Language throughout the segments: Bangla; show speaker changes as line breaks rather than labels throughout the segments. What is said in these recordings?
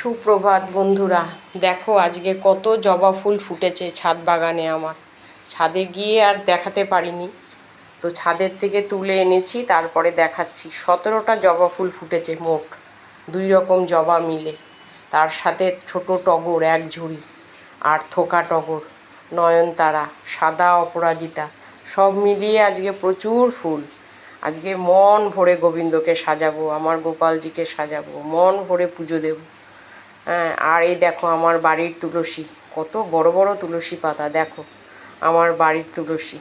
সুপ্রভাত বন্ধুরা দেখো আজকে কত জবা ফুল ফুটেছে ছাদ বাগানে আমার ছাদে গিয়ে আর দেখাতে পারিনি তো ছাদের থেকে তুলে এনেছি তারপরে দেখাচ্ছি সতেরোটা জবা ফুল ফুটেছে মোট দুই রকম জবা মিলে তার সাথে ছোট টগর এক ঝুড়ি আর থোকা টগর নয়নতারা সাদা অপরাজিতা সব মিলিয়ে আজকে প্রচুর ফুল আজকে মন ভরে গোবিন্দকে সাজাবো আমার গোপালজিকে সাজাবো মন ভরে পুজো দেবো হ্যাঁ, আর এই দেখো আমার বাড়ির তুলসী কত বড় বড় তুলসী পাতা দেখো আমার বাড়ির তুলসী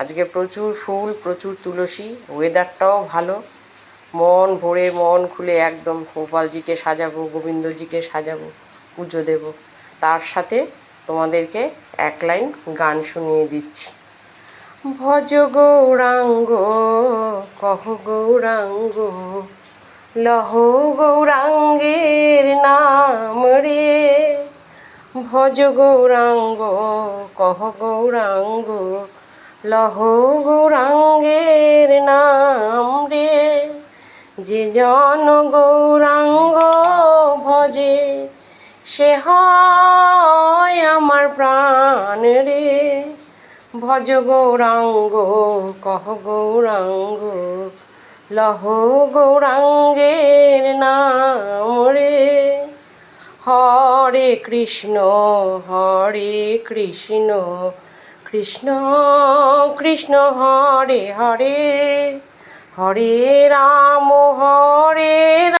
আজকে প্রচুর ফুল প্রচুর তুলসী ওয়েদারটাও ভালো মন ভরে মন খুলে একদম গোপালজিকে সাজাবো গোবিন্দজিকে সাজাবো পুজো দেব তার সাথে তোমাদেরকে এক লাইন গান শুনিয়ে দিচ্ছি ভজ গৌরাঙ্গ কহ গৌরাঙ্গ লহ গৌরাঙ্গের নাম রে ভজ গৌরাঙ্গ কহ গৌরাঙ্গ লহ গৌরাঙ্গের নাম রে যে জন গৌরাঙ্গ ভজে সে হয় আমার প্রাণ রে ভজ গৌরাঙ্গ কহ গৌরাঙ্গ লহ গৌরাঙ্গের নাম রে হরে কৃষ্ণ হরে কৃষ্ণ কৃষ্ণ কৃষ্ণ হরে হরে হরে রাম হরে